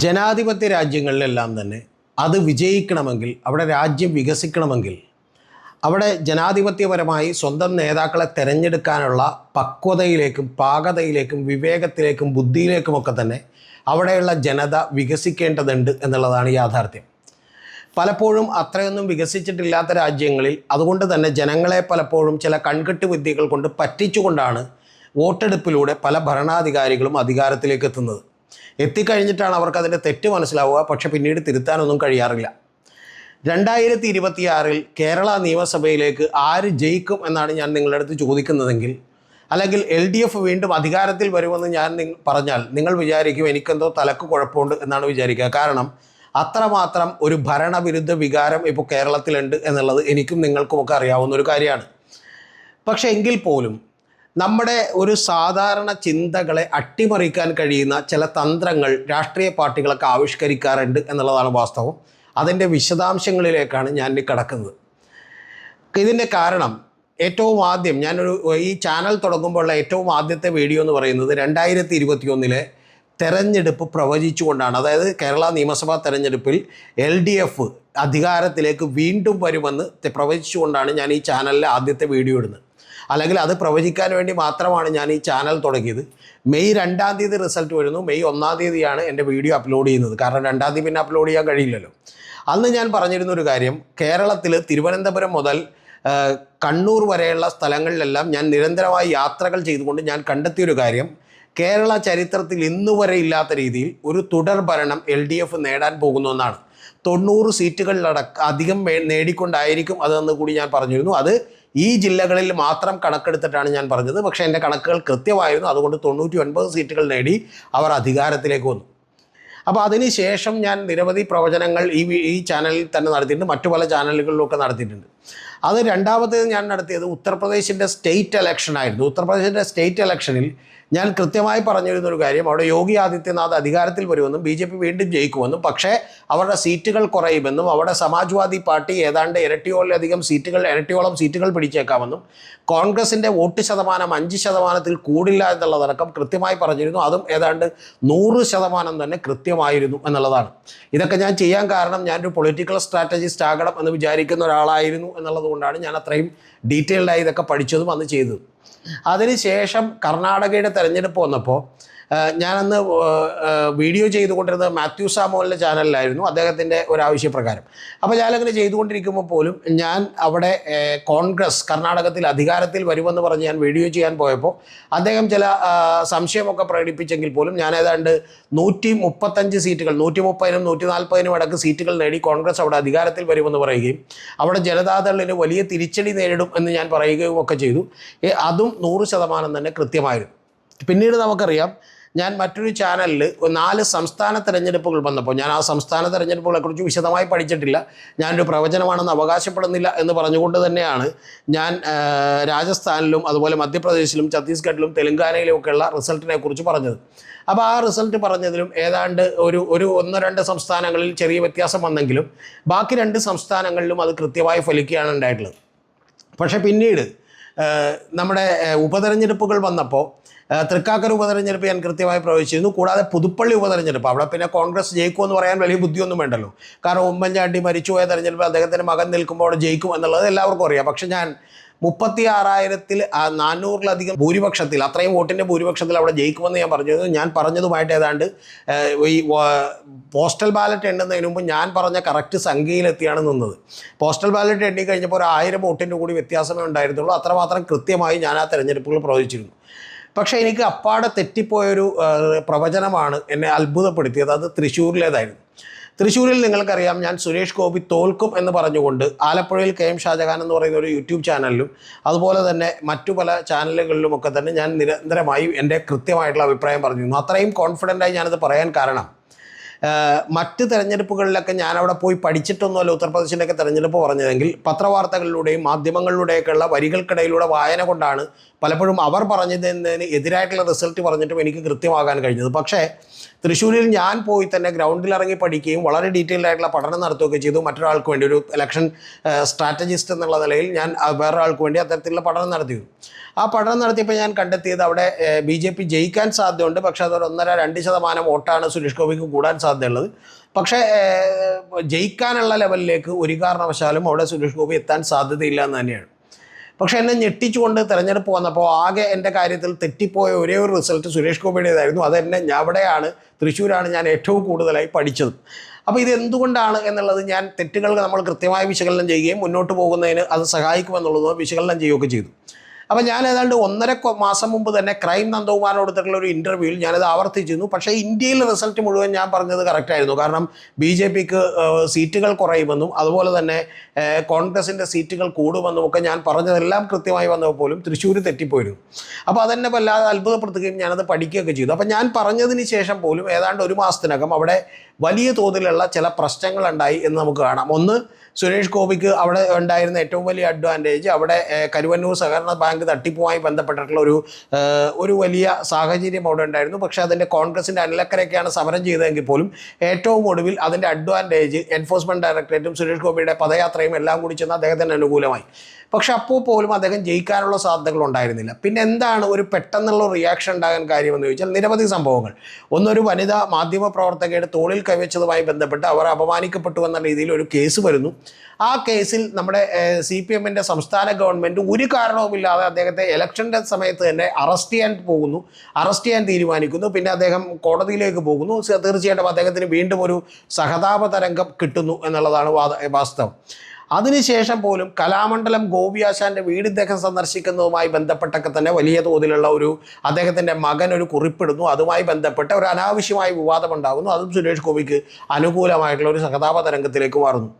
ജനാധിപത്യ രാജ്യങ്ങളിലെല്ലാം തന്നെ അത് വിജയിക്കണമെങ്കിൽ അവിടെ രാജ്യം വികസിക്കണമെങ്കിൽ അവിടെ ജനാധിപത്യപരമായി സ്വന്തം നേതാക്കളെ തിരഞ്ഞെടുക്കാനുള്ള പക്വതയിലേക്കും പാകതയിലേക്കും വിവേകത്തിലേക്കും ബുദ്ധിയിലേക്കുമൊക്കെ തന്നെ അവിടെയുള്ള ജനത വികസിക്കേണ്ടതുണ്ട് എന്നുള്ളതാണ് യാഥാർത്ഥ്യം. പലപ്പോഴും അത്രയൊന്നും വികസിച്ചിട്ടില്ലാത്ത രാജ്യങ്ങളിൽ അതുകൊണ്ട് തന്നെ ജനങ്ങളെ പലപ്പോഴും ചില കൺകെട്ട് വിദ്യകൾ കൊണ്ട് പറ്റിച്ചുകൊണ്ടാണ് വോട്ടെടുപ്പിലൂടെ പല ഭരണാധികാരികളും അധികാരത്തിലേക്ക് എത്തുന്നത്. എത്തിക്കഴിഞ്ഞിട്ടാണ് അവർക്ക് അതിന്റെ തെറ്റ് മനസ്സിലാവുക. പക്ഷെ പിന്നീട് തിരുത്താനൊന്നും കഴിയാറില്ല. രണ്ടായിരത്തി ഇരുപത്തിയാറിൽ കേരള നിയമസഭയിലേക്ക് ആര് ജയിക്കും എന്നാണ് ഞാൻ നിങ്ങളുടെ അടുത്ത് ചോദിക്കുന്നതെങ്കിൽ അല്ലെങ്കിൽ എൽ ഡി എഫ് വീണ്ടും അധികാരത്തിൽ വരുമെന്ന് ഞാൻ പറഞ്ഞാൽ നിങ്ങൾ വിചാരിക്കും എനിക്കെന്തോ തലക്ക് കുഴപ്പമുണ്ട് എന്നാണ് വിചാരിക്കുക. കാരണം അത്രമാത്രം ഒരു ഭരണവിരുദ്ധ വികാരം ഇപ്പോൾ കേരളത്തിലുണ്ട് എന്നുള്ളത് എനിക്കും നിങ്ങൾക്കുമൊക്കെ അറിയാവുന്ന ഒരു കാര്യമാണ്. പക്ഷേ എങ്കിൽ പോലും നമ്മുടെ ഒരു സാധാരണ ചിന്തകളെ അട്ടിമറിക്കാൻ കഴിയുന്ന ചില തന്ത്രങ്ങൾ രാഷ്ട്രീയ പാർട്ടികളൊക്കെ ആവിഷ്കരിക്കാറുണ്ട് എന്നുള്ളതാണ് വാസ്തവം. അതിന്റെ വിശദാംശങ്ങളിലേക്കാണ് ഞാൻ കിടക്കുന്നത്. ഇതിന്റെ കാരണം ഏറ്റവും ആദ്യം ഞാനൊരു ഈ ചാനൽ തുടങ്ങുമ്പോഴുള്ള ഏറ്റവും ആദ്യത്തെ വീഡിയോ എന്ന് പറയുന്നത് രണ്ടായിരത്തി ഇരുപത്തിയൊന്നിലെ തെരഞ്ഞെടുപ്പ് പ്രവചിച്ചുകൊണ്ടാണ്. അതായത് കേരള നിയമസഭാ തെരഞ്ഞെടുപ്പിൽ എൽ ഡി എഫ് അധികാരത്തിലേക്ക് വീണ്ടും വരുമെന്ന് പ്രവചിച്ചുകൊണ്ടാണ് ഞാൻ ഈ ചാനലിലെ ആദ്യത്തെ വീഡിയോ ഇടുന്നത്. അല്ലെങ്കിൽ അത് പ്രവചിക്കാൻ വേണ്ടി മാത്രമാണ് ഞാൻ ഈ ചാനൽ തുടങ്ങിയത്. മെയ് രണ്ടാം തീയതി റിസൾട്ട് വരുന്നു. മെയ് ഒന്നാം തീയതിയാണ് എന്റെ വീഡിയോ അപ്ലോഡ് ചെയ്യുന്നത്. കാരണം രണ്ടാം തീയതി പിന്നെ അപ്ലോഡ് ചെയ്യാൻ കഴിയില്ലല്ലോ. അന്ന് ഞാൻ പറഞ്ഞിരുന്ന ഒരു കാര്യം കേരളത്തിൽ തിരുവനന്തപുരം മുതൽ കണ്ണൂർ വരെയുള്ള സ്ഥലങ്ങളിലെല്ലാം ഞാൻ നിരന്തരമായി യാത്രകൾ ചെയ്തുകൊണ്ട് ഞാൻ കണ്ടെത്തിയൊരു കാര്യം കേരള ചരിത്രത്തിൽ ഇന്നുവരെ ഇല്ലാത്ത രീതിയിൽ ഒരു തുടർ ഭരണം എൽ ഡി എഫ് നേടാൻ പോകുന്നു എന്നാണ്. തൊണ്ണൂറ് സീറ്റുകളിലടക്ക അധികം നേടിക്കൊണ്ടായിരിക്കും അതെന്ന് കൂടി ഞാൻ പറഞ്ഞിരുന്നു. അത് ഈ ജില്ലകളിൽ മാത്രം കണക്കെടുത്തിട്ടാണ് ഞാൻ പറഞ്ഞത്. പക്ഷേ എന്റെ കണക്കുകൾ കൃത്യമായിരുന്നു. അതുകൊണ്ട് തൊണ്ണൂറ്റി ഒൻപത് സീറ്റുകൾ നേടി അവർ അധികാരത്തിലേക്ക് വന്നു. അപ്പോൾ അതിന് ശേഷം ഞാൻ നിരവധി പ്രവചനങ്ങൾ ഈ ഈ ചാനലിൽ തന്നെ നടത്തിയിട്ടുണ്ട്. മറ്റു പല ചാനലുകളിലൊക്കെ നടത്തിയിട്ടുണ്ട്. അത് രണ്ടാമത്തേത് ഞാൻ നടത്തിയത് ഉത്തർപ്രദേശിന്റെ സ്റ്റേറ്റ് ഇലക്ഷൻ ആയിരുന്നു. ഉത്തർപ്രദേശിന്റെ സ്റ്റേറ്റ് ഇലക്ഷനിൽ ഞാൻ കൃത്യമായി പറഞ്ഞിരുന്ന ഒരു കാര്യം അവിടെ യോഗി ആദിത്യനാഥ് അധികാരത്തിൽ വരുമെന്നും ബി ജെ പി വീണ്ടും ജയിക്കുമെന്നും പക്ഷേ അവരുടെ സീറ്റുകൾ കുറയുമെന്നും അവിടെ സമാജ്വാദി പാർട്ടി ഏതാണ്ട് ഇരട്ടിയോളിലധികം സീറ്റുകൾ ഇരട്ടിയോളം സീറ്റുകൾ പിടിച്ചേക്കാമെന്നും കോൺഗ്രസിന്റെ വോട്ട് ശതമാനം അഞ്ച് ശതമാനത്തിൽ കൂടില്ല എന്നുള്ളതടക്കം കൃത്യമായി പറഞ്ഞിരുന്നു. അതും ഏതാണ്ട് നൂറ് ശതമാനം തന്നെ കൃത്യമായിരുന്നു എന്നുള്ളതാണ്. ഇതൊക്കെ ഞാൻ ചെയ്യാൻ കാരണം ഞാനൊരു പൊളിറ്റിക്കൽ സ്ട്രാറ്റജിസ്റ്റ് ആകണം എന്ന് വിചാരിക്കുന്ന ഒരാളായിരുന്നു എന്നുള്ളതുകൊണ്ടാണ് ഞാൻ അത്രയും ഡീറ്റെയിൽഡായി ഇതൊക്കെ പഠിച്ചതും അന്ന് ചെയ്തത്. അതിനുശേഷം കർണാടകയുടെ തെരഞ്ഞെടുപ്പ് വന്നപ്പോൾ ഞാനന്ന് വീഡിയോ ചെയ്തുകൊണ്ടിരുന്നത് മാത്യു സാമോലിന്റെ ചാനലിലായിരുന്നു അദ്ദേഹത്തിന്റെ ഒരാവശ്യപ്രകാരം. അപ്പോൾ ഞാനങ്ങനെ ചെയ്തുകൊണ്ടിരിക്കുമ്പോൾ പോലും ഞാൻ അവിടെ കോൺഗ്രസ് കർണാടകത്തിൽ അധികാരത്തിൽ വരുമെന്ന് പറഞ്ഞ് ഞാൻ വീഡിയോ ചെയ്യാൻ പോയപ്പോൾ അദ്ദേഹം ചില സംശയമൊക്കെ പ്രകടിപ്പിച്ചെങ്കിൽ പോലും ഞാൻ ഏതാണ്ട് നൂറ്റി മുപ്പത്തഞ്ച് സീറ്റുകൾ നൂറ്റി മുപ്പതിനും നൂറ്റി നാൽപ്പതിനും അടക്ക് സീറ്റുകൾ നേടി കോൺഗ്രസ് അവിടെ അധികാരത്തിൽ വരുമെന്ന് പറയുകയും അവിടെ ജനതാദളിന് വലിയ തിരിച്ചടി നേരിടും എന്ന് ഞാൻ പറയുകയും ഒക്കെ ചെയ്തു. അതും നൂറ് ശതമാനം തന്നെ കൃത്യമായിരുന്നു. പിന്നീട് നമുക്കറിയാം ഞാൻ മറ്റൊരു ചാനലിൽ നാല് സംസ്ഥാന തിരഞ്ഞെടുപ്പുകൾ വന്നപ്പോൾ ഞാൻ ആ സംസ്ഥാന തിരഞ്ഞെടുപ്പുകളെക്കുറിച്ച് വിശദമായി പഠിച്ചിട്ടില്ല. ഞാനൊരു പ്രവചനമാണെന്ന് അവകാശപ്പെടുന്നില്ല എന്ന് പറഞ്ഞുകൊണ്ട് തന്നെയാണ് ഞാൻ രാജസ്ഥാനിലും അതുപോലെ മധ്യപ്രദേശിലും ഛത്തീസ്ഗഡിലും തെലങ്കാനയിലും ഒക്കെയുള്ള റിസൾട്ടിനെ കുറിച്ച് പറഞ്ഞത്. അപ്പോൾ ആ റിസൾട്ട് പറഞ്ഞതിലും ഏതാണ്ട് ഒരു ഒരു ഒന്നോ രണ്ട് സംസ്ഥാനങ്ങളിൽ ചെറിയ വ്യത്യാസം വന്നെങ്കിലും ബാക്കി രണ്ട് സംസ്ഥാനങ്ങളിലും അത് കൃത്യമായി ഫലിക്കുകയാണ് ഉണ്ടായിട്ടുള്ളത്. പക്ഷേ പിന്നീട് നമ്മുടെ ഉപതെരഞ്ഞെടുപ്പുകൾ വന്നപ്പോൾ തൃക്കാക്കര ഉപതെരഞ്ഞെടുപ്പ് ഞാൻ കൃത്യമായി പ്രവേശിച്ചിരുന്നു കൂടാതെ പുതുപ്പള്ളി ഉപതെരഞ്ഞെടുപ്പ്. അവിടെ പിന്നെ കോൺഗ്രസ് ജയിക്കുമെന്ന് പറയാൻ വലിയ ബുദ്ധിയൊന്നും വേണ്ടല്ലോ. കാരണം ഉമ്മൻചാണ്ടി മരിച്ചുപോയ തെരഞ്ഞെടുപ്പ് അദ്ദേഹത്തിന്റെ മകൻ നിൽക്കുമ്പോൾ ജയിക്കും എന്നുള്ളത് എല്ലാവർക്കും അറിയാം. പക്ഷെ ഞാൻ മുപ്പത്തി ആറായിരത്തിൽ നാനൂറിലധികം ഭൂരിപക്ഷത്തിൽ അത്രയും വോട്ടിന്റെ ഭൂരിപക്ഷത്തിൽ അവിടെ ജയിക്കുമെന്ന് ഞാൻ പറഞ്ഞത് ഞാൻ പറഞ്ഞതുമായിട്ട് ഏതാണ്ട് ഈ പോസ്റ്റൽ ബാലറ്റ് എണ്ണുന്നതിന് മുമ്പ് ഞാൻ പറഞ്ഞ കറക്റ്റ് സംഖ്യയിലെത്തിയാണ് നിന്നത്. പോസ്റ്റൽ ബാലറ്റ് എണ്ണി കഴിഞ്ഞപ്പോൾ ഒരു ആയിരം വോട്ടിന്റെ കൂടി വ്യത്യാസമേ ഉണ്ടായിരുന്നുള്ളൂ. അത്രമാത്രം കൃത്യമായി ഞാൻ ആ തെരഞ്ഞെടുപ്പുകൾ പ്രവചിച്ചിരുന്നു. പക്ഷേ എനിക്ക് അപ്പാടെ തെറ്റിപ്പോയൊരു പ്രവചനമാണ് എന്നെ അത്ഭുതപ്പെടുത്തിയത്. അത് തൃശ്ശൂരിലേതായിരുന്നു. തൃശ്ശൂരിൽ നിങ്ങൾക്കറിയാം ഞാൻ സുരേഷ് ഗോപി തോൽക്കും എന്ന് പറഞ്ഞുകൊണ്ട് ആലപ്പുഴയിൽ കെ എം ഷാജഹാൻ എന്ന് പറയുന്ന ഒരു യൂട്യൂബ് ചാനലിലും അതുപോലെ തന്നെ മറ്റു പല ചാനലുകളിലുമൊക്കെ തന്നെ ഞാൻ നിരന്തരമായി എന്റെ കൃത്യമായിട്ടുള്ള അഭിപ്രായം പറഞ്ഞിരുന്നു. അത്രയും കോൺഫിഡന്റായി ഞാനത് പറയാൻ കാരണം മറ്റ് തെരഞ്ഞെടുപ്പുകളിലൊക്കെ ഞാൻ അവിടെ പോയി പഠിച്ചിട്ടൊന്നുമല്ല ഉത്തർപ്രദേശിന്റെയൊക്കെ തെരഞ്ഞെടുപ്പ് പറഞ്ഞതെങ്കിൽ പത്രവാർത്തകളിലൂടെയും മാധ്യമങ്ങളിലൂടെയൊക്കെയുള്ള വരികൾക്കിടയിലൂടെ വായന കൊണ്ടാണ് പലപ്പോഴും അവർ പറഞ്ഞതിന് എതിരായിട്ടുള്ള റിസൾട്ട് പറഞ്ഞിട്ടും എനിക്ക് കൃത്യമാകാൻ കഴിഞ്ഞത്. പക്ഷേ തൃശ്ശൂരിൽ ഞാൻ പോയി തന്നെ ഗ്രൗണ്ടിൽ ഇറങ്ങി പഠിക്കുകയും വളരെ ഡീറ്റെയിൽഡ് ആയിട്ടുള്ള പഠനം നടത്തുകയൊക്കെ ചെയ്തു. മറ്റൊരാൾക്ക് വേണ്ടി ഒരു ഇലക്ഷൻ സ്ട്രാറ്റജിസ്റ്റ് എന്നുള്ള നിലയിൽ ഞാൻ വേറൊരാൾക്ക് വേണ്ടി അത്തരത്തിലുള്ള പഠനം നടത്തിയിരുന്നു. ആ പഠനം നടത്തിയപ്പോൾ ഞാൻ കണ്ടെത്തിയത് അവിടെ ബി ജെ പി ജയിക്കാൻ സാധ്യതയുണ്ട്. പക്ഷേ അതൊരു ഒന്നര രണ്ട് ശതമാനം വോട്ടാണ് സുരേഷ് ഗോപിക്ക് കൂടാൻ സാധ്യതയുള്ളത്. പക്ഷേ ജയിക്കാനുള്ള ലെവലിലേക്ക് ഒരു കാരണവശാലും അവിടെ സുരേഷ് ഗോപി എത്താൻ സാധ്യതയില്ല എന്ന് തന്നെയാണ്. പക്ഷെ എന്നെ ഞെട്ടിച്ചുകൊണ്ട് തിരഞ്ഞെടുപ്പ് വന്നപ്പോൾ ആകെ എന്റെ കാര്യത്തിൽ തെറ്റിപ്പോയ ഒരേ ഒരു റിസൾട്ട് സുരേഷ് ഗോപിയുടേതായിരുന്നു. അതെന്നെ ഞാൻ അവിടെയാണ് തൃശ്ശൂരാണ് ഞാൻ ഏറ്റവും കൂടുതലായി പഠിച്ചത്. അപ്പോൾ ഇത് എന്തുകൊണ്ടാണ് എന്നുള്ളത് ഞാൻ തെറ്റുകൾ നമ്മൾ കൃത്യമായി വിശകലനം ചെയ്യുകയും മുന്നോട്ട് പോകുന്നതിന് അത് സഹായിക്കുമെന്നുള്ളത് വിശകലനം ചെയ്യുകയൊക്കെ ചെയ്തു. അപ്പോൾ ഞാൻ ഏതാണ്ട് ഒന്നര മാസം മുമ്പ് തന്നെ ക്രൈം നന്ദകുമാറിനോട് കൊടുത്തിട്ടുള്ള ഒരു ഇന്റർവ്യൂവിൽ ഞാനത് ആവർത്തിച്ചിരുന്നു. പക്ഷേ ഇന്ത്യയിൽ റിസൾട്ട് മുഴുവൻ ഞാൻ പറഞ്ഞത് കറക്റ്റായിരുന്നു കാരണം ബി ജെ പിക്ക് സീറ്റുകൾ കുറയുമെന്നും അതുപോലെ തന്നെ കോൺഗ്രസിന്റെ സീറ്റുകൾ കൂടുമെന്നും ഒക്കെ ഞാൻ പറഞ്ഞതെല്ലാം കൃത്യമായി വന്നപ്പോൾ പോലും തൃശ്ശൂർ തെറ്റിപ്പോയിരുന്നു. അപ്പോൾ അതെന്നെ വല്ലാതെ അത്ഭുതപ്പെടുത്തുകയും ഞാനത് പഠിക്കുകയൊക്കെ ചെയ്തു. അപ്പോൾ ഞാൻ പറഞ്ഞതിന് ശേഷം പോലും ഏതാണ്ട് ഒരു മാസത്തിനകം അവിടെ വലിയ തോതിലുള്ള ചില പ്രശ്നങ്ങളുണ്ടായി എന്ന് നമുക്ക് കാണാം. ഒന്ന് സുരേഷ് ഗോപിക്ക് അവിടെ ഉണ്ടായിരുന്ന ഏറ്റവും വലിയ അഡ്വാന്റേജ് അവിടെ കരുവന്നൂർ സഹകരണ ബാങ്ക് തട്ടിപ്പുമായി ബന്ധപ്പെട്ടിട്ടുള്ള ഒരു ഒരു വലിയ സാഹചര്യം അവിടെ ഉണ്ടായിരുന്നു. പക്ഷേ അതിന്റെ കോൺഗ്രസിന്റെ അനിലക്കരയൊക്കെയാണ് സമരം ചെയ്തതെങ്കിൽ പോലും ഏറ്റവും ഒടുവിൽ അതിന്റെ അഡ്വാന്റേജ് എൻഫോഴ്സ്മെന്റ് ഡയറക്ടറേറ്റും സുരേഷ് ഗോപിയുടെ പദയാത്രയും എല്ലാം കൂടി ചെന്ന് അദ്ദേഹത്തിന് അനുകൂലമായി. പക്ഷെ അപ്പോൾ പോലും അദ്ദേഹം ജയിക്കാനുള്ള സാധ്യതകൾ ഉണ്ടായിരുന്നില്ല. പിന്നെ എന്താണ് ഒരു പെട്ടെന്നുള്ള റിയാക്ഷൻ ഉണ്ടാകാൻ കാര്യമെന്ന് ചോദിച്ചാൽ നിരവധി സംഭവങ്ങൾ. ഒന്നൊരു വനിതാ മാധ്യമ പ്രവർത്തകയുടെ തോളിൽ കൈവച്ചതുമായി ബന്ധപ്പെട്ട് അവർ അപമാനിക്കപ്പെട്ടു എന്ന രീതിയിൽ ഒരു കേസ് വരുന്നു. ആ കേസിൽ നമ്മുടെ സി പി എമ്മിന്റെ സംസ്ഥാന ഗവൺമെന്റ് ഒരു കാരണവുമില്ലാതെ അദ്ദേഹത്തെ ഇലക്ഷന്റെ സമയത്ത് തന്നെ അറസ്റ്റ് ചെയ്യാൻ പോകുന്നു. അറസ്റ്റ് ചെയ്യാൻ തീരുമാനിക്കുന്നു. പിന്നെ അദ്ദേഹം കോടതിയിലേക്ക് പോകുന്നു. തീർച്ചയായിട്ടും അദ്ദേഹത്തിന് വീണ്ടും ഒരു സഹതാപ തരംഗം കിട്ടുന്നു എന്നുള്ളതാണ് വാസ്തവം. അതിനുശേഷം പോലും കലാമണ്ഡലം ഗോപിയാശാന്റെ വീട് ഇദ്ദേഹം സന്ദർശിക്കുന്നതുമായി ബന്ധപ്പെട്ടൊക്കെ തന്നെ വലിയ തോതിലുള്ള ഒരു അദ്ദേഹത്തിന്റെ മകൻ ഒരു കുറിപ്പിടുന്നു. അതുമായി ബന്ധപ്പെട്ട ഒരു അനാവശ്യമായ വിവാദം ഉണ്ടാകുന്നു. അതും സുരേഷ് ഗോപിക്ക് അനുകൂലമായിട്ടുള്ള ഒരു സഹതാപ തരംഗത്തിലേക്ക് മാറുന്നു.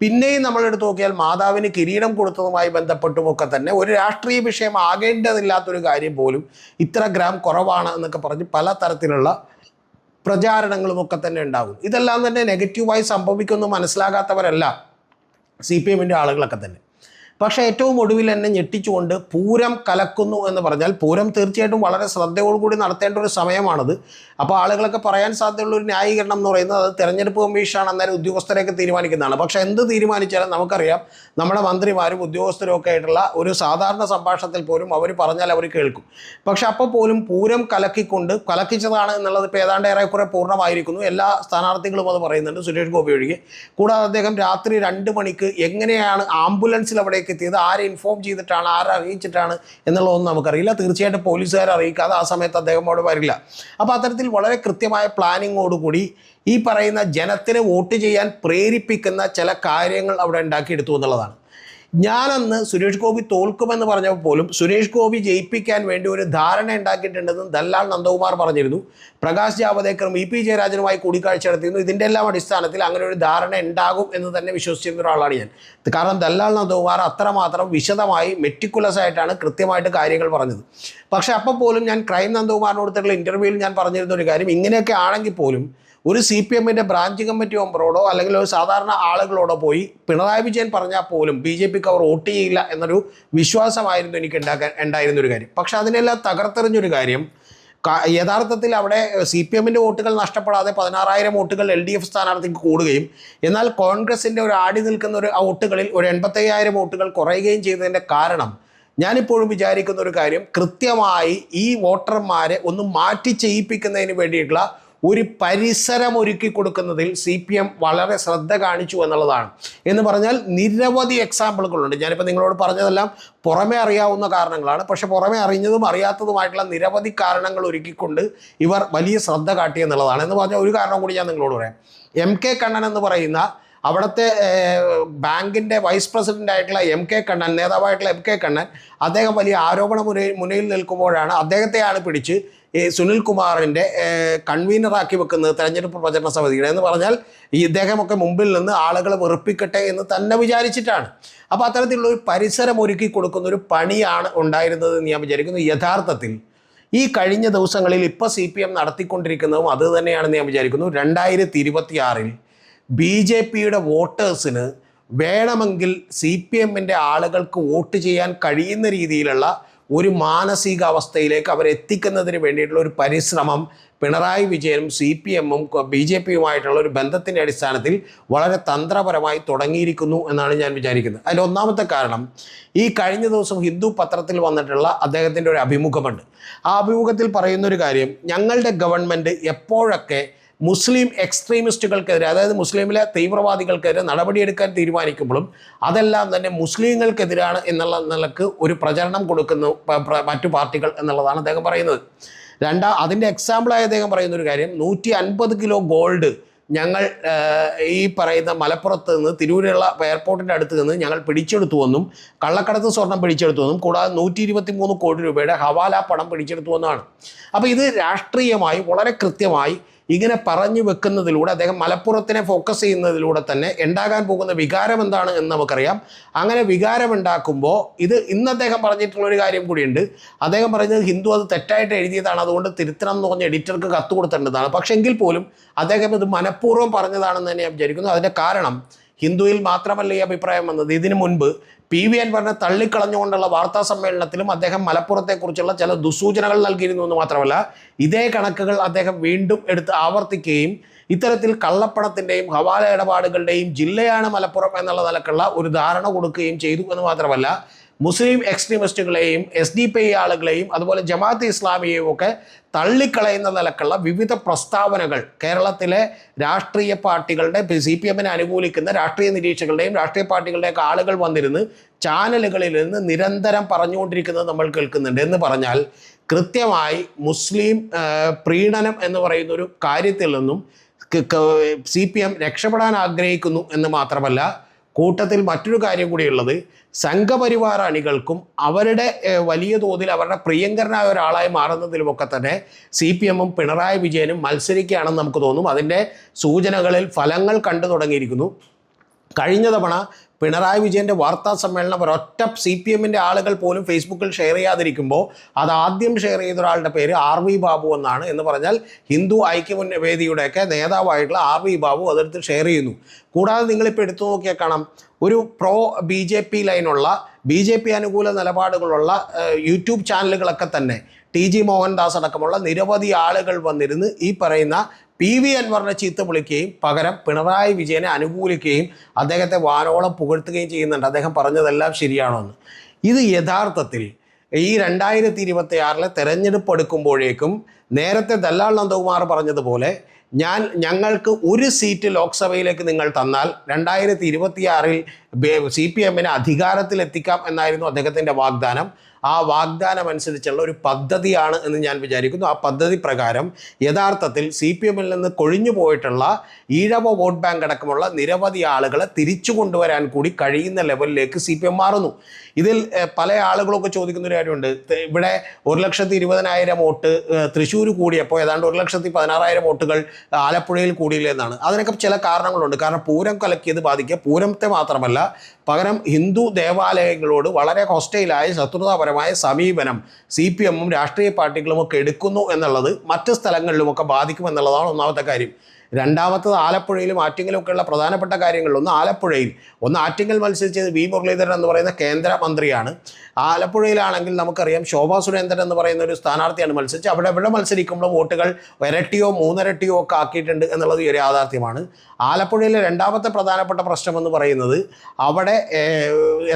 പിന്നെയും നമ്മളെടുത്ത് നോക്കിയാൽ മാതാവിന് കിരീടം കൊടുത്തതുമായി ബന്ധപ്പെട്ടുമൊക്കെ തന്നെ ഒരു രാഷ്ട്രീയ വിഷയം ആകേണ്ടതില്ലാത്തൊരു കാര്യം പോലും ഇത്ര ഗ്രാം കുറവാണ് എന്നൊക്കെ പറഞ്ഞ് പല തരത്തിലുള്ള പ്രചാരണങ്ങളും ഒക്കെ തന്നെ ഉണ്ടാകും. ഇതെല്ലാം തന്നെ നെഗറ്റീവായി സംഭവിക്കുമെന്ന് മനസ്സിലാകാത്തവരല്ല. സി പി എമ്മിന്റെ ആളുകളൊക്കെ തന്നെ. പക്ഷേ ഏറ്റവും ഒടുവിൽ എന്നെ ഞെട്ടിച്ചുകൊണ്ട് പൂരം കലക്കുന്നു എന്ന് പറഞ്ഞാൽ പൂരം തീർച്ചയായിട്ടും വളരെ ശ്രദ്ധയോടുകൂടി നടത്തേണ്ട ഒരു സമയമാണത്. അപ്പോൾ ആളുകളൊക്കെ പറയാൻ സാധ്യതയുള്ള ഒരു ന്യായീകരണം എന്ന് പറയുന്നത് അത് തെരഞ്ഞെടുപ്പ് കമ്മീഷനാണ് അന്നേരം ഉദ്യോഗസ്ഥരെയൊക്കെ തീരുമാനിക്കുന്നതാണ്. പക്ഷേ എന്ത് തീരുമാനിച്ചാലും നമുക്കറിയാം നമ്മുടെ മന്ത്രിമാരും ഉദ്യോഗസ്ഥരും ഒക്കെ ആയിട്ടുള്ള ഒരു സാധാരണ സംഭാഷണത്തിൽ പോലും അവർ പറഞ്ഞാൽ അവർ കേൾക്കും. പക്ഷേ അപ്പോൾ പോലും പൂരം കലക്കിക്കൊണ്ട് കലക്കിച്ചതാണ് എന്നുള്ളത് ഇപ്പോൾ ഏതാണ്ട് ഏറെക്കുറെ പൂർണമായിരിക്കുന്നു. എല്ലാ സ്ഥാനാർത്ഥികളും അത് പറയുന്നുണ്ട്. സുരേഷ് ഗോപി ഒഴികെ. കൂടാതെ അദ്ദേഹം രാത്രി രണ്ട് മണിക്ക് എങ്ങനെയാണ് ആംബുലൻസിൽ അവിടേക്ക് എത്തിയത് ആരെ ഇൻഫോം ചെയ്തിട്ടാണ്? ആരെ അറിയിച്ചിട്ടാണ്? എന്നുള്ളതൊന്നും നമുക്കറിയില്ല. തീർച്ചയായിട്ടും പോലീസുകാരെ അറിയിക്കാതെ ആ സമയത്ത് അദ്ദേഹം അവിടെ വരില്ല. അപ്പോൾ അത്തരത്തിൽ വളരെ കൃത്യമായ പ്ലാനിങ്ങോടുകൂടി ഈ പറയുന്ന ജനത്തിന് വോട്ട് ചെയ്യാൻ പ്രേരിപ്പിക്കുന്ന ചില കാര്യങ്ങൾ അവിടെ ഉണ്ടാക്കിയെടുത്തു എന്നുള്ളതാണ്. ഞാനന്ന് സുരേഷ് ഗോപി തോൽക്കുമെന്ന് പറഞ്ഞപ്പോൾ പോലും സുരേഷ് ഗോപി ജയിപ്പിക്കാൻ വേണ്ടി ഒരു ധാരണ ഉണ്ടാക്കിയിട്ടുണ്ടെന്ന് ദല്ലാൽ നന്ദകുമാർ പറഞ്ഞിരുന്നു. പ്രകാശ് ജാവദേക്കറും ഇ പി ജയരാജനുമായി കൂടിക്കാഴ്ച നടത്തിയിരുന്നു. ഇതിന്റെ എല്ലാം അടിസ്ഥാനത്തിൽ അങ്ങനെ ഒരു ധാരണ ഉണ്ടാകും എന്ന് തന്നെ വിശ്വസിച്ചിരുന്ന ഒരാളാണ് ഞാൻ. കാരണം ദല്ലാൽ നന്ദകുമാർ അത്രമാത്രം വിശദമായി മെറ്റിക്കുലസ് ആയിട്ടാണ് കൃത്യമായിട്ട് കാര്യങ്ങൾ പറഞ്ഞത്. പക്ഷേ അപ്പോൾ പോലും ഞാൻ ക്രൈം നന്ദകുമാറിനോടുത്തുള്ള ഇന്റർവ്യൂവിൽ ഞാൻ പറഞ്ഞിരുന്ന ഒരു കാര്യം ഇങ്ങനെയൊക്കെ ആണെങ്കിൽ പോലും ഒരു സി പി എമ്മിന്റെ ബ്രാഞ്ച് കമ്മിറ്റി മെമ്പറോടോ അല്ലെങ്കിൽ ഒരു സാധാരണ ആളുകളോടോ പോയി പിണറായി വിജയൻ പറഞ്ഞാൽ പോലും ബി ജെ പിക്ക് അവർ വോട്ട് ചെയ്യില്ല എന്നൊരു വിശ്വാസമായിരുന്നു എനിക്ക് ഉണ്ടാക്കാൻ ഉണ്ടായിരുന്നൊരു കാര്യം. പക്ഷേ അതിനെല്ലാം തകർത്തെറിഞ്ഞൊരു കാര്യം യഥാർത്ഥത്തിൽ അവിടെ സി പി എമ്മിന്റെ വോട്ടുകൾ നഷ്ടപ്പെടാതെ പതിനാറായിരം വോട്ടുകൾ എൽ ഡി എഫ് സ്ഥാനാർത്ഥിക്ക് കൂടുകയും എന്നാൽ കോൺഗ്രസിന്റെ ഒരു ആടി നിൽക്കുന്ന ഒരു വോട്ടുകളിൽ ഒരു എൺപത്തയ്യായിരം വോട്ടുകൾ കുറയുകയും ചെയ്തതിന്റെ കാരണം ഞാനിപ്പോഴും വിചാരിക്കുന്ന ഒരു കാര്യം കൃത്യമായി ഈ വോട്ടർമാരെ ഒന്ന് മാറ്റി ചെയ്യിപ്പിക്കുന്നതിന് വേണ്ടിയിട്ടുള്ള ഒരു പരിസരം ഒരുക്കി കൊടുക്കുന്നതിൽ സി പി എം വളരെ ശ്രദ്ധ കാണിച്ചു എന്നുള്ളതാണ്. എന്ന് പറഞ്ഞാൽ നിരവധി എക്സാമ്പിളുകളുണ്ട്. ഞാനിപ്പോൾ നിങ്ങളോട് പറഞ്ഞതെല്ലാം പുറമെ അറിയാവുന്ന കാരണങ്ങളാണ്. പക്ഷെ പുറമെ അറിഞ്ഞതും അറിയാത്തതുമായിട്ടുള്ള നിരവധി കാരണങ്ങൾ ഒരുക്കിക്കൊണ്ട് ഇവർ വലിയ ശ്രദ്ധ കാട്ടി എന്നുള്ളതാണ്. എന്ന് പറഞ്ഞാൽ ഒരു കാരണം കൂടി ഞാൻ നിങ്ങളോട് പറയാം. എം കെ കണ്ണൻ എന്ന് പറയുന്ന അവിടുത്തെ ബാങ്കിന്റെ വൈസ് പ്രസിഡന്റ് ആയിട്ടുള്ള എം കെ കണ്ണൻ നേതാവായിട്ടുള്ള എം കെ കണ്ണൻ അദ്ദേഹം വലിയ ആരോപണ മുനയിൽ നിൽക്കുമ്പോഴാണ് അദ്ദേഹത്തെയാണ് പിടിച്ച് സുനിൽ കുമാറിന്റെ കൺവീനറാക്കി വെക്കുന്നത് തെരഞ്ഞെടുപ്പ് പ്രചരണ സമിതിയുടെ എന്ന് പറഞ്ഞാൽ ഈ ഇദ്ദേഹമൊക്കെ മുമ്പിൽ നിന്ന് ആളുകളെ വെറുപ്പിക്കട്ടെ എന്ന് തന്നെ വിചാരിച്ചിട്ടാണ്. അപ്പോൾ അത്തരത്തിലുള്ള ഒരു പരിസരം ഒരുക്കി കൊടുക്കുന്ന ഒരു പണിയാണ് ഉണ്ടായിരുന്നത് എന്ന് ഞാൻ വിചാരിക്കുന്നു. യഥാർത്ഥത്തിൽ ഈ കഴിഞ്ഞ ദിവസങ്ങളിൽ ഇപ്പോൾ സി പി എം നടത്തിക്കൊണ്ടിരിക്കുന്നതും അത് തന്നെയാണെന്ന് ഞാൻ വിചാരിക്കുന്നു. രണ്ടായിരത്തി ഇരുപത്തിയാറിൽ ബി ജെ പിയുടെ വോട്ടേഴ്സിന് വേണമെങ്കിൽ സി പി എമ്മിന്റെ ആളുകൾക്ക് വോട്ട് ചെയ്യാൻ കഴിയുന്ന രീതിയിലുള്ള ഒരു മാനസികാവസ്ഥയിലേക്ക് അവരെത്തിക്കുന്നതിന് വേണ്ടിയിട്ടുള്ള ഒരു പരിശ്രമം പിണറായി വിജയനും സി പി എമ്മും ബി ജെ പിയുമായിട്ടുള്ള ഒരു ബന്ധത്തിന്റെ അടിസ്ഥാനത്തിൽ വളരെ തന്ത്രപരമായി തുടങ്ങിയിരിക്കുന്നു എന്നാണ് ഞാൻ വിചാരിക്കുന്നത്. അതിൽ ഒന്നാമത്തെ കാരണം ഈ കഴിഞ്ഞ ദിവസം ഹിന്ദു പത്രത്തിൽ വന്നിട്ടുള്ള അദ്ദേഹത്തിന്റെ ഒരു അഭിമുഖമുണ്ട്. ആ അഭിമുഖത്തിൽ പറയുന്നൊരു കാര്യം ഞങ്ങളുടെ ഗവൺമെന്റ് എപ്പോഴൊക്കെ മുസ്ലിം എക്സ്ട്രീമിസ്റ്റുകൾക്കെതിരെ അതായത് മുസ്ലിമിലെ തീവ്രവാദികൾക്കെതിരെ നടപടിയെടുക്കാൻ തീരുമാനിക്കുമ്പോഴും അതെല്ലാം തന്നെ മുസ്ലിങ്ങൾക്കെതിരാണ് എന്നുള്ള നിലയ്ക്ക് ഒരു പ്രചരണം കൊടുക്കുന്നു മറ്റു പാർട്ടികൾ എന്നുള്ളതാണ് അദ്ദേഹം പറയുന്നത്. രണ്ടാം അതിന്റെ എക്സാമ്പിളായി അദ്ദേഹം പറയുന്ന ഒരു കാര്യം നൂറ്റി അൻപത് കിലോ ഗോൾഡ് ഞങ്ങൾ ഈ പറയുന്ന മലപ്പുറത്ത് നിന്ന് തിരൂരുള്ള എയർപോർട്ടിന്റെ അടുത്ത് നിന്ന് ഞങ്ങൾ പിടിച്ചെടുത്തുവെന്നും കള്ളക്കടത്ത് സ്വർണം പിടിച്ചെടുത്തുവെന്നും കൂടാതെ നൂറ്റി ഇരുപത്തി മൂന്ന് കോടി രൂപയുടെ ഹവാല പണം പിടിച്ചെടുത്തുവെന്നാണ് അപ്പോൾ ഇത് രാഷ്ട്രീയമായി വളരെ കൃത്യമായി ഇങ്ങനെ പറഞ്ഞു വെക്കുന്നതിലൂടെ അദ്ദേഹം മലപ്പുറത്തിനെ ഫോക്കസ് ചെയ്യുന്നതിലൂടെ തന്നെ ഉണ്ടാകാൻ പോകുന്ന വികാരം എന്താണ് എന്ന് നമുക്കറിയാം. അങ്ങനെ വികാരം ഉണ്ടാക്കുമ്പോൾ ഇത് ഇന്ന് അദ്ദേഹം പറഞ്ഞിട്ടുള്ള ഒരു കാര്യം കൂടിയുണ്ട്. അദ്ദേഹം പറയുന്നത് ഹിന്ദു അത് തെറ്റായിട്ട് എഴുതിയതാണ്. അതുകൊണ്ട് തിരുത്തണം എന്ന് പറഞ്ഞ എഡിറ്റർക്ക് കത്ത് കൊടുത്തേണ്ടതാണ് പക്ഷേ എങ്കിൽ പോലും അദ്ദേഹം ഇത് മനഃപൂർവം പറഞ്ഞതാണെന്ന് തന്നെ ഞാൻ വിചാരിക്കുന്നു. അതിന്റെ കാരണം ഹിന്ദുവിൽ മാത്രമല്ല ഈ അഭിപ്രായം വന്നത്. ഇതിനു മുൻപ് പി വി അൻവറിനെ തള്ളിക്കളഞ്ഞുകൊണ്ടുള്ള വാർത്താ സമ്മേളനത്തിലും അദ്ദേഹം മലപ്പുറത്തെക്കുറിച്ചുള്ള ചില ദുസൂചനകൾ നൽകിയിരുന്നു എന്ന് മാത്രമല്ല ഇതേ കണക്കുകൾ അദ്ദേഹം വീണ്ടും എടുത്ത് ആവർത്തിക്കുകയും ഇത്തരത്തിൽ കള്ളപ്പണത്തിന്റെയും ഹവാല ഇടപാടുകളുടെയും ജില്ലയാണ് മലപ്പുറം എന്നുള്ള നിലക്കുള്ള ഒരു ധാരണ കൊടുക്കുകയും ചെയ്തു എന്ന് മാത്രമല്ല മുസ്ലിം എക്സ്ട്രീമിസ്റ്റുകളെയും എസ് ഡി പി ഐ ആളുകളെയും അതുപോലെ ജമാഅത്ത് ഇസ്ലാമിയെയും ഒക്കെ തള്ളിക്കളയുന്ന നിലക്കുള്ള വിവിധ പ്രസ്താവനകൾ കേരളത്തിലെ രാഷ്ട്രീയ പാർട്ടികളുടെ സി പി എമ്മിനെ അനുകൂലിക്കുന്ന രാഷ്ട്രീയ നിരീക്ഷകളുടെയും രാഷ്ട്രീയ പാർട്ടികളുടെയൊക്കെ ആളുകൾ വന്നിരുന്ന് ചാനലുകളിൽ നിന്ന് നിരന്തരം പറഞ്ഞുകൊണ്ടിരിക്കുന്നത് നമ്മൾ കേൾക്കുന്നുണ്ട്. എന്ന് പറഞ്ഞാൽ കൃത്യമായി മുസ്ലിം പ്രീണനം എന്ന് പറയുന്ന ഒരു കാര്യത്തിൽ നിന്നും സി പി എം രക്ഷപ്പെടാൻ ആഗ്രഹിക്കുന്നു എന്ന് മാത്രമല്ല കൂട്ടത്തിൽ മറ്റൊരു കാര്യം കൂടിയുള്ളത് സംഘപരിവാർ അണികൾക്കും അവരുടെ വലിയ തോതിൽ അവരുടെ പ്രിയങ്കരനായ ഒരാളായി മാറുന്നതിലുമൊക്കെ തന്നെ സി പി എമ്മും പിണറായി വിജയനും മത്സരിക്കുകയാണെന്ന് നമുക്ക് തോന്നും. അതിന്റെ സൂചനകളിൽ ഫലങ്ങൾ കണ്ടു തുടങ്ങിയിരിക്കുന്നു. കഴിഞ്ഞ തവണ പിണറായി വിജയന്റെ വാർത്താ സമ്മേളനം ഒരൊറ്റ സി പി എമ്മിന്റെ ആളുകൾ പോലും ഫേസ്ബുക്കിൽ ഷെയർ ചെയ്യാതിരിക്കുമ്പോൾ അത് ആദ്യം ഷെയർ ചെയ്ത ഒരാളുടെ പേര് ആർ വി ബാബു എന്നാണ് എന്ന് പറഞ്ഞാൽ ഹിന്ദു ഐക്യമുന്നവേദിയുടെയൊക്കെ നേതാവായിട്ടുള്ള ആർ വി ബാബു അതെടുത്ത് ഷെയർ ചെയ്യുന്നു. കൂടാതെ നിങ്ങളിപ്പോൾ എടുത്തു നോക്കിയാൽ കാണാം ഒരു പ്രോ ബി ജെ പി ലൈനുള്ള ബി ജെ പി അനുകൂല നിലപാടുകളുള്ള യൂട്യൂബ് ചാനലുകളൊക്കെ തന്നെ ടി ജി മോഹൻദാസ് അടക്കമുള്ള നിരവധി ആളുകൾ വന്നിരുന്ന് ഈ പറയുന്ന പി വി അൻവറിനെ ചീത്ത വിളിക്കുകയും പകരം പിണറായി വിജയനെ അനുകൂലിക്കുകയും അദ്ദേഹത്തെ വാനോളം പുകഴ്ത്തുകയും ചെയ്യുന്നുണ്ട്. അദ്ദേഹം പറഞ്ഞതെല്ലാം ശരിയാണോ എന്ന്. ഇത് യഥാർത്ഥത്തിൽ ഈ രണ്ടായിരത്തി ഇരുപത്തി ആറിലെ തെരഞ്ഞെടുപ്പ് എടുക്കുമ്പോഴേക്കും നേരത്തെ ദല്ലാൽ നന്ദകുമാർ പറഞ്ഞതുപോലെ ഞാൻ ഞങ്ങൾക്ക് ഒരു സീറ്റ് ലോക്സഭയിലേക്ക് നിങ്ങൾ തന്നാൽ രണ്ടായിരത്തി ഇരുപത്തിയാറിൽ സി പി എമ്മിനെ അധികാരത്തിലെത്തിക്കാം എന്നായിരുന്നു അദ്ദേഹത്തിന്റെ വാഗ്ദാനം. ആ വാഗ്ദാനം അനുസരിച്ചുള്ള ഒരു പദ്ധതിയാണ് എന്ന് ഞാൻ വിചാരിക്കുന്നു. ആ പദ്ധതി പ്രകാരം യഥാർത്ഥത്തിൽ സി പി എമ്മിൽ നിന്ന് കൊഴിഞ്ഞു പോയിട്ടുള്ള ഈഴവ വോട്ട് ബാങ്ക് അടക്കമുള്ള നിരവധി ആളുകളെ തിരിച്ചു കൊണ്ടുവരാൻ കൂടി കഴിയുന്ന ലെവലിലേക്ക് സി പി എം മാറുന്നു. ഇതിൽ പല ആളുകളൊക്കെ ചോദിക്കുന്ന ഒരു കാര്യമുണ്ട്. ഇവിടെ ഒരു ലക്ഷത്തി ഇരുപതിനായിരം വോട്ട് തൃശ്ശൂർ കൂടിയപ്പോൾ ഏതാണ്ട് ഒരു ലക്ഷത്തി പതിനാറായിരം വോട്ടുകൾ ആലപ്പുഴയിൽ കൂടിയില്ലെന്നാണ് അതിനൊക്കെ ചില കാരണങ്ങളുണ്ട്. കാരണം പൂരം കലക്കിയത് ബാധിക്കുക. പൂരത്തെ മാത്രമല്ല പകരം ഹിന്ദു ദേവാലയങ്ങളോട് വളരെ ഹോസ്റ്റൈലായ ശത്രുതാപരമായ സമീപനം സി പി എമ്മും രാഷ്ട്രീയ പാർട്ടികളും ഒക്കെ എടുക്കുന്നു എന്നുള്ളത് മറ്റ് സ്ഥലങ്ങളിലുമൊക്കെ ബാധിക്കുമെന്നുള്ളതാണ് ഒന്നാമത്തെ കാര്യം. രണ്ടാമത്തത് ആലപ്പുഴയിലും ആറ്റിങ്ങലും ഒക്കെയുള്ള പ്രധാനപ്പെട്ട കാര്യങ്ങളിലൊന്ന് ആലപ്പുഴയിൽ. ഒന്ന് ആറ്റിങ്ങൽ മത്സരിച്ചത് വി മുരളീധരൻ എന്ന് പറയുന്ന കേന്ദ്രമന്ത്രിയാണ്. ആലപ്പുഴയിലാണെങ്കിൽ നമുക്കറിയാം ശോഭാ സുരേന്ദ്രൻ എന്ന് പറയുന്ന ഒരു സ്ഥാനാർത്ഥിയാണ് മത്സരിച്ച് അവിടെ ഇവിടെ മത്സരിക്കുമ്പോൾ വോട്ടുകൾ ഇരട്ടിയോ മൂന്നിരട്ടിയോ ഒക്കെ ആക്കിയിട്ടുണ്ട് എന്നുള്ളത് ഒരു യാഥാർത്ഥ്യമാണ്. ആലപ്പുഴയിലെ രണ്ടാമത്തെ പ്രധാനപ്പെട്ട പ്രശ്നം എന്ന് പറയുന്നത് അവിടെ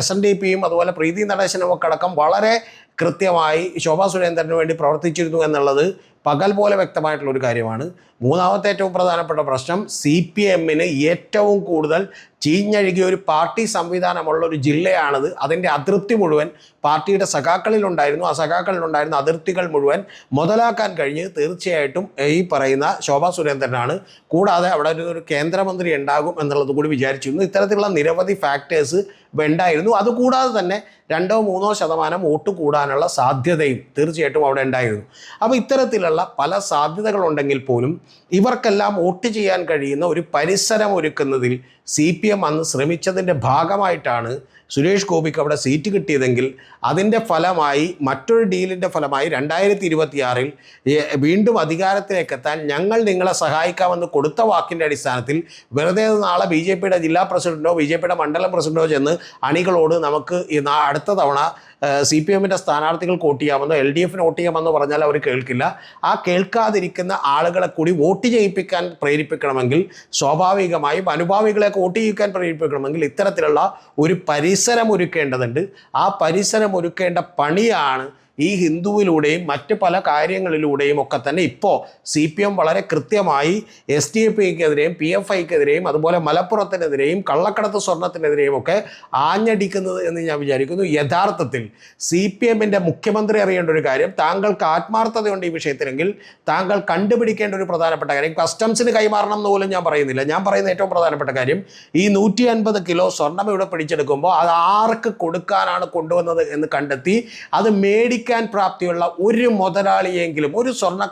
എസ് എൻ ഡി പിയും അതുപോലെ പ്രീതി നടേശനും ഒക്കെ അടക്കം വളരെ കൃത്യമായി ശോഭാ സുരേന്ദ്രന് വേണ്ടി പ്രവർത്തിച്ചിരുന്നു എന്നുള്ളത് പകൽ പോലെ വ്യക്തമായിട്ടുള്ള ഒരു കാര്യമാണ്. മൂന്നാമത്തെ ഏറ്റവും പ്രധാനപ്പെട്ട പ്രശ്നം സി പി എമ്മിന് ഏറ്റവും കൂടുതൽ ചീഞ്ഞഴുകിയ ഒരു പാർട്ടി സംവിധാനമുള്ള ഒരു ജില്ലയാണത്. അതിന്റെ അതിർത്തി മുഴുവൻ പാർട്ടിയുടെ സഖാക്കളിലുണ്ടായിരുന്നു. ആ സഖാക്കളിലുണ്ടായിരുന്ന അതിർത്തികൾ മുഴുവൻ മുതലാക്കാൻ കഴിഞ്ഞ് തീർച്ചയായിട്ടും ഈ പറയുന്ന ശോഭാ സുരേന്ദ്രനാണ്. കൂടാതെ അവിടെ ഒരു- ഒരു കേന്ദ്രമന്ത്രി ഉണ്ടാകും എന്നുള്ളത് കൂടി വിചാരിച്ചിരുന്നു. ഇത്തരത്തിലുള്ള നിരവധി ഫാക്ടേഴ്സ് ഉണ്ടായിരുന്നു. അതുകൂടാതെ തന്നെ രണ്ടോ മൂന്നോ ശതമാനം വോട്ട് കൂടാനുള്ള സാധ്യതയും തീർച്ചയായിട്ടും അവിടെ ഉണ്ടായിരുന്നു. അപ്പോൾ ഇത്തരത്തിലുള്ള പല സാധ്യതകളുണ്ടെങ്കിൽ പോലും ഇവർക്കെല്ലാം വോട്ട് ചെയ്യാൻ കഴിയുന്ന ഒരു പരിസരം ഒരുക്കുന്നതിൽ സി പി എം അന്ന് ശ്രമിച്ചതിന്റെ ഭാഗമായിട്ടാണ് സുരേഷ് ഗോപിക്ക് അവിടെ സീറ്റ് കിട്ടിയതെങ്കിൽ അതിന്റെ ഫലമായി മറ്റൊരു ഡീലിന്റെ ഫലമായി രണ്ടായിരത്തി ഇരുപത്തിയാറിൽ വീണ്ടും അധികാരത്തിലേക്ക് എത്താൻ ഞങ്ങൾ നിങ്ങളെ സഹായിക്കാമെന്ന് കൊടുത്ത വാക്കിന്റെ അടിസ്ഥാനത്തിൽ വെറുതെ നാളെ ബി ജെ പിയുടെ ജില്ലാ പ്രസിഡന്റോ ബി ജെ പിയുടെ മണ്ഡലം പ്രസിഡന്റോ ചെന്ന് അണികളോട് നമുക്ക് അടുത്ത തവണ സി പി എമ്മിന്റെ സ്ഥാനാർത്ഥികൾക്ക് വോട്ട് ചെയ്യാമെന്നോ എൽ ഡി എഫിന് വോട്ട് ചെയ്യാമെന്നോ പറഞ്ഞാൽ അവർ കേൾക്കില്ല. ആ കേൾക്കാതിരിക്കുന്ന ആളുകളെ കൂടി വോട്ട് ചെയ്യിപ്പിക്കാൻ പ്രേരിപ്പിക്കണമെങ്കിൽ സ്വാഭാവികമായും അനുഭാവികളെ വോട്ട് ചെയ്യിക്കാൻ പ്രേരിപ്പിക്കണമെങ്കിൽ ഇത്തരത്തിലുള്ള ഒരു പരിസരം ഒരുക്കേണ്ടതുണ്ട് ആ പരിസരമൊരുക്കേണ്ട പണിയാണ് ഈ ഹിന്ദുവിലൂടെയും മറ്റ് പല കാര്യങ്ങളിലൂടെയും ഒക്കെ തന്നെ ഇപ്പോൾ സി പി എം വളരെ കൃത്യമായി എസ് ഡി എഫ് ഐക്കെതിരെയും പി എഫ് ഐക്കെതിരെയും അതുപോലെ മലപ്പുറത്തിനെതിരെയും കള്ളക്കടത്ത് സ്വർണത്തിനെതിരെയും ഒക്കെ ആഞ്ഞടിക്കുന്നത് എന്ന് ഞാൻ വിചാരിക്കുന്നു. യഥാർത്ഥത്തിൽ സി പി എമ്മിന്റെ മുഖ്യമന്ത്രി അറിയേണ്ട ഒരു കാര്യം താങ്കൾക്ക് ആത്മാർത്ഥതയുണ്ട് ഈ വിഷയത്തിലെങ്കിൽ താങ്കൾ കണ്ടുപിടിക്കേണ്ട ഒരു പ്രധാനപ്പെട്ട കാര്യം കസ്റ്റംസിന് കൈമാറണം എന്ന് പോലും ഞാൻ പറയുന്നില്ല. ഞാൻ പറയുന്ന ഏറ്റവും പ്രധാനപ്പെട്ട കാര്യം ഈ നൂറ്റി അൻപത് കിലോ സ്വർണം ഇവിടെ പിടിച്ചെടുക്കുമ്പോൾ അത് ആർക്ക് കൊടുക്കാനാണ് കൊണ്ടുവന്നത് എന്ന് കണ്ടെത്തി അത് മേടിക്കാൻ പ്രാപ്തിയുള്ള ഒരു മുതലാളിയെങ്കിലും ഒരു സ്വർണ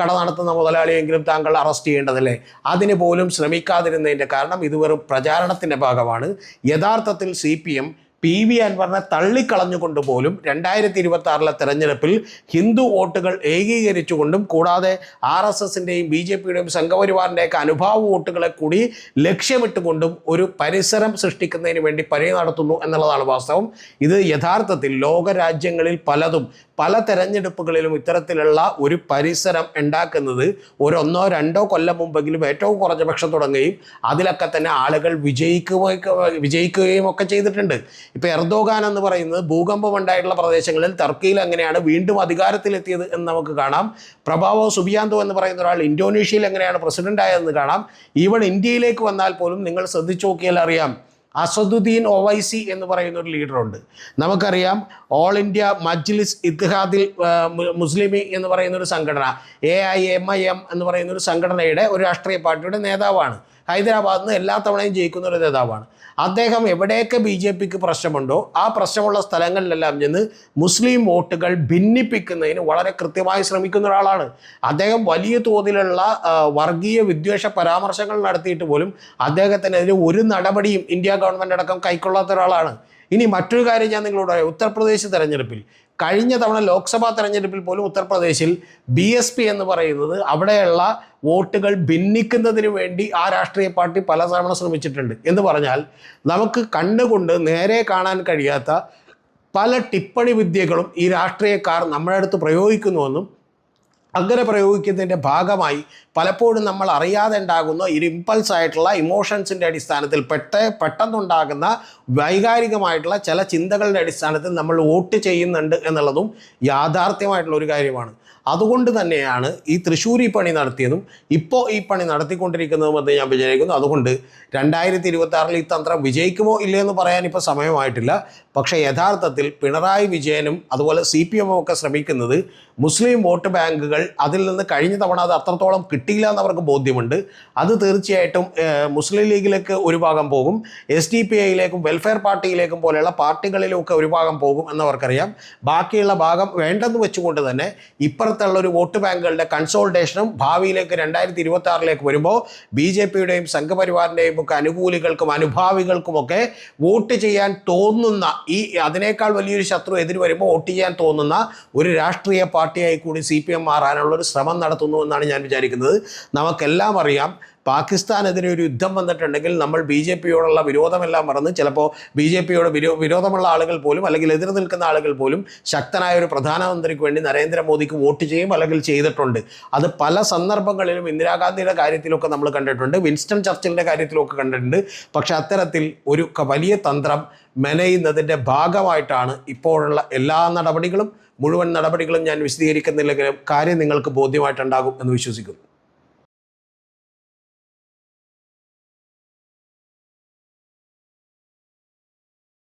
കട നടത്തുന്ന മുതലാളിയെങ്കിലും താങ്കൾ അറസ്റ്റ് ചെയ്യേണ്ടതല്ലേ? അതിന് പോലും ശ്രമിക്കാതിരുന്നതിന്റെ കാരണം ഇത് വെറും പ്രചാരണത്തിന്റെ ഭാഗമാണ്. യഥാർത്ഥത്തിൽ C P M P V അൻവറിനെ തള്ളിക്കളഞ്ഞുകൊണ്ട് പോലും രണ്ടായിരത്തി ഇരുപത്തി ആറിലെ തെരഞ്ഞെടുപ്പിൽ ഹിന്ദു വോട്ടുകൾ ഏകീകരിച്ചുകൊണ്ടും കൂടാതെ ആർ എസ് എസിന്റെയും ബി ജെ പിയുടെയും സംഘപരിവാറിന്റെയൊക്കെ അനുഭാവ വോട്ടുകളെ കൂടി ലക്ഷ്യമിട്ടുകൊണ്ടും ഒരു പരിസരം സൃഷ്ടിക്കുന്നതിന് വേണ്ടി പരി നടത്തുന്നു എന്നുള്ളതാണ് വാസ്തവം. ഇത് യഥാർത്ഥത്തിൽ ലോകരാജ്യങ്ങളിൽ പലതും പല തെരഞ്ഞെടുപ്പുകളിലും ഇത്തരത്തിലുള്ള ഒരു പരിസരം ഉണ്ടാക്കുന്നത് ഒരൊന്നോ രണ്ടോ കൊല്ലം മുമ്പെങ്കിലും ഏറ്റവും കുറഞ്ഞ പക്ഷം തുടങ്ങുകയും അതിലൊക്കെ തന്നെ ആളുകൾ വിജയിക്കുക വിജയിക്കുകയും ഒക്കെ ചെയ്തിട്ടുണ്ട്. ഇപ്പോൾ എർദോഗാൻ എന്ന് പറയുന്നത് ഭൂകമ്പം ഉണ്ടായിട്ടുള്ള പ്രദേശങ്ങളിൽ ടർക്കിയിൽ എങ്ങനെയാണ് വീണ്ടും അധികാരത്തിലെത്തിയത് എന്ന് നമുക്ക് കാണാം. പ്രഭാവോ സുബിയാന്തോ എന്ന് പറയുന്ന ഒരാൾ ഇന്തോനേഷ്യയിൽ എങ്ങനെയാണ് പ്രസിഡന്റ് ആയതെന്ന് കാണാം. ഈവൺ ഇന്ത്യയിലേക്ക് വന്നാൽ പോലും നിങ്ങൾ ശ്രദ്ധിച്ചു നോക്കിയാൽ അറിയാം അസദുദ്ദീൻ ഒവൈസി എന്ന് പറയുന്ന ഒരു ലീഡറുണ്ട് നമുക്കറിയാം ഓൾ ഇന്ത്യ മജ്ലിസ് ഇത്തിഹാദിൽ മുസ്ലിമി എന്ന് പറയുന്ന ഒരു സംഘടന A I M I M എന്ന് പറയുന്ന ഒരു സംഘടനയുടെ ഒരു രാഷ്ട്രീയ പാർട്ടിയുടെ നേതാവാണ്. ഹൈദരാബാദിൽ നിന്ന് എല്ലാ തവണയും ജയിക്കുന്ന ഒരു നേതാവാണ്. അദ്ദേഹം എവിടെയൊക്കെ ബി ജെ പിക്ക് പ്രശ്നമുണ്ടോ ആ പ്രശ്നമുള്ള സ്ഥലങ്ങളിലെല്ലാം ചെന്ന് മുസ്ലിം വോട്ടുകൾ ഭിന്നിപ്പിക്കുന്നതിന് വളരെ കൃത്യമായി ശ്രമിക്കുന്ന ഒരാളാണ്. അദ്ദേഹം വലിയ തോതിലുള്ള വർഗീയ വിദ്വേഷ പരാമർശങ്ങൾ നടത്തിയിട്ട് പോലും അദ്ദേഹത്തിനെതിരെ ഒരു നടപടിയും ഇന്ത്യ ഗവൺമെന്റ് അടക്കം കൈക്കൊള്ളാത്ത ഒരാളാണ്. ഇനി മറ്റൊരു കാര്യം ഞാൻ നിങ്ങളോട് പറയാം. ഉത്തർപ്രദേശ് തെരഞ്ഞെടുപ്പിൽ കഴിഞ്ഞ തവണ ലോക്സഭാ തെരഞ്ഞെടുപ്പിൽ പോലും ഉത്തർപ്രദേശിൽ ബി എസ് പി എന്ന് പറയുന്നത് അവിടെയുള്ള വോട്ടുകൾ ഭിന്നിക്കുന്നതിന് വേണ്ടി ആ രാഷ്ട്രീയ പാർട്ടി പല തവണ ശ്രമിച്ചിട്ടുണ്ട്. എന്ന് പറഞ്ഞാൽ നമുക്ക് കണ്ണുകൊണ്ട് നേരെ കാണാൻ കഴിയാത്ത പല ടിപ്പണി വിദ്യകളും ഈ രാഷ്ട്രീയക്കാർ നമ്മുടെ അടുത്ത് പ്രയോഗിക്കുന്നുവെന്നും അങ്ങനെ പ്രയോഗിക്കുന്നതിന്റെ ഭാഗമായി പലപ്പോഴും നമ്മൾ അറിയാതെ ഉണ്ടാകുന്ന ഒരു ഇമ്പൾസ് ആയിട്ടുള്ള ഇമോഷൻസിന്റെ അടിസ്ഥാനത്തിൽ പെട്ട പെട്ടെന്നുണ്ടാകുന്ന വൈകാരികമായിട്ടുള്ള ചില ചിന്തകളുടെ അടിസ്ഥാനത്തിൽ നമ്മൾ വോട്ട് ചെയ്യുന്നുണ്ട് എന്നുള്ളതും യാഥാർത്ഥ്യമായിട്ടുള്ള ഒരു കാര്യമാണ്. അതുകൊണ്ട് തന്നെയാണ് ഈ തൃശ്ശൂർ ഈ പണി നടത്തിയതും ഇപ്പോൾ ഈ പണി നടത്തിക്കൊണ്ടിരിക്കുന്നതും എന്ന് ഞാൻ വിചാരിക്കുന്നു. അതുകൊണ്ട് രണ്ടായിരത്തി ഇരുപത്തി ഈ തന്ത്രം വിജയിക്കുമോ ഇല്ലയോ എന്ന് പറയാൻ ഇപ്പോൾ സമയമായിട്ടില്ല. പക്ഷേ യഥാർത്ഥത്തിൽ പിണറായി വിജയനും അതുപോലെ സി പി എമ്മും ഒക്കെ ശ്രമിക്കുന്നത് മുസ്ലിം വോട്ട് ബാങ്കുകൾ അതിൽ നിന്ന് കഴിഞ്ഞ തവണ അത് അത്രത്തോളം കിട്ടിയില്ല എന്ന് അവർക്ക് ബോധ്യമുണ്ട്. അത് തീർച്ചയായിട്ടും മുസ്ലിം ലീഗിലേക്ക് ഒരു ഭാഗം പോകും എസ് ഡി പി ഐയിലേക്കും വെൽഫെയർ പാർട്ടിയിലേക്കും പോലെയുള്ള പാർട്ടികളിലുമൊക്കെ ഒരു ഭാഗം പോകും എന്നവർക്കറിയാം. ബാക്കിയുള്ള ഭാഗം വേണ്ടെന്ന് വെച്ചുകൊണ്ട് തന്നെ ഇപ്പുറത്തുള്ള ഒരു വോട്ട് ബാങ്കുകളുടെ കൺസോൾട്ടേഷനും ഭാവിയിലേക്ക് രണ്ടായിരത്തി ഇരുപത്തി ആറിലേക്ക് വരുമ്പോൾ ബി ജെ പിയുടെയും സംഘപരിവാറിന്റെയും ഒക്കെ അനുകൂലികൾക്കും അനുഭാവികൾക്കുമൊക്കെ വോട്ട് ചെയ്യാൻ തോന്നുന്ന ഈ അതിനേക്കാൾ വലിയൊരു ശത്രു എതിര് വരുമ്പോൾ വോട്ട് ചെയ്യാൻ തോന്നുന്ന ഒരു രാഷ്ട്രീയ പാർട്ടിയായി കൂടി സി പി എം മാറാനുള്ള ഒരു ശ്രമം നടത്തുന്നു എന്നാണ് ഞാൻ വിചാരിക്കുന്നത്. നമുക്കെല്ലാം അറിയാം പാകിസ്ഥാനെതിരെ ഒരു യുദ്ധം വന്നിട്ടുണ്ടെങ്കിൽ നമ്മൾ ബി ജെ പിയോടുള്ള വിരോധമെല്ലാം മറന്ന് ചിലപ്പോൾ ബി ജെ പിയോട് വിരോ വിരോധമുള്ള ആളുകൾ പോലും അല്ലെങ്കിൽ എതിർ നിൽക്കുന്ന ആളുകൾ പോലും ശക്തനായ ഒരു പ്രധാനമന്ത്രിക്ക് വേണ്ടി നരേന്ദ്രമോദിക്ക് വോട്ട് ചെയ്യും അല്ലെങ്കിൽ ചെയ്തിട്ടുണ്ട്. അത് പല സന്ദർഭങ്ങളിലും ഇന്ദിരാഗാന്ധിയുടെ കാര്യത്തിലൊക്കെ നമ്മൾ കണ്ടിട്ടുണ്ട്. വിൻസ്റ്റൺ ചർച്ചിലിന്റെ കാര്യത്തിലൊക്കെ കണ്ടിട്ടുണ്ട്. പക്ഷെ അത്തരത്തിൽ ഒരു വലിയ തന്ത്രം മെനയുന്നതിന്റെ ഭാഗമായിട്ടാണ് ഇപ്പോഴുള്ള എല്ലാ നടപടികളും മുഴുവൻ നടപടികളും ഞാൻ വിശദീകരിക്കുന്നില്ലെങ്കിലും കാര്യം നിങ്ങൾക്ക് ബോധ്യമായിട്ടുണ്ടാകും എന്ന് വിശ്വസിക്കുന്നു.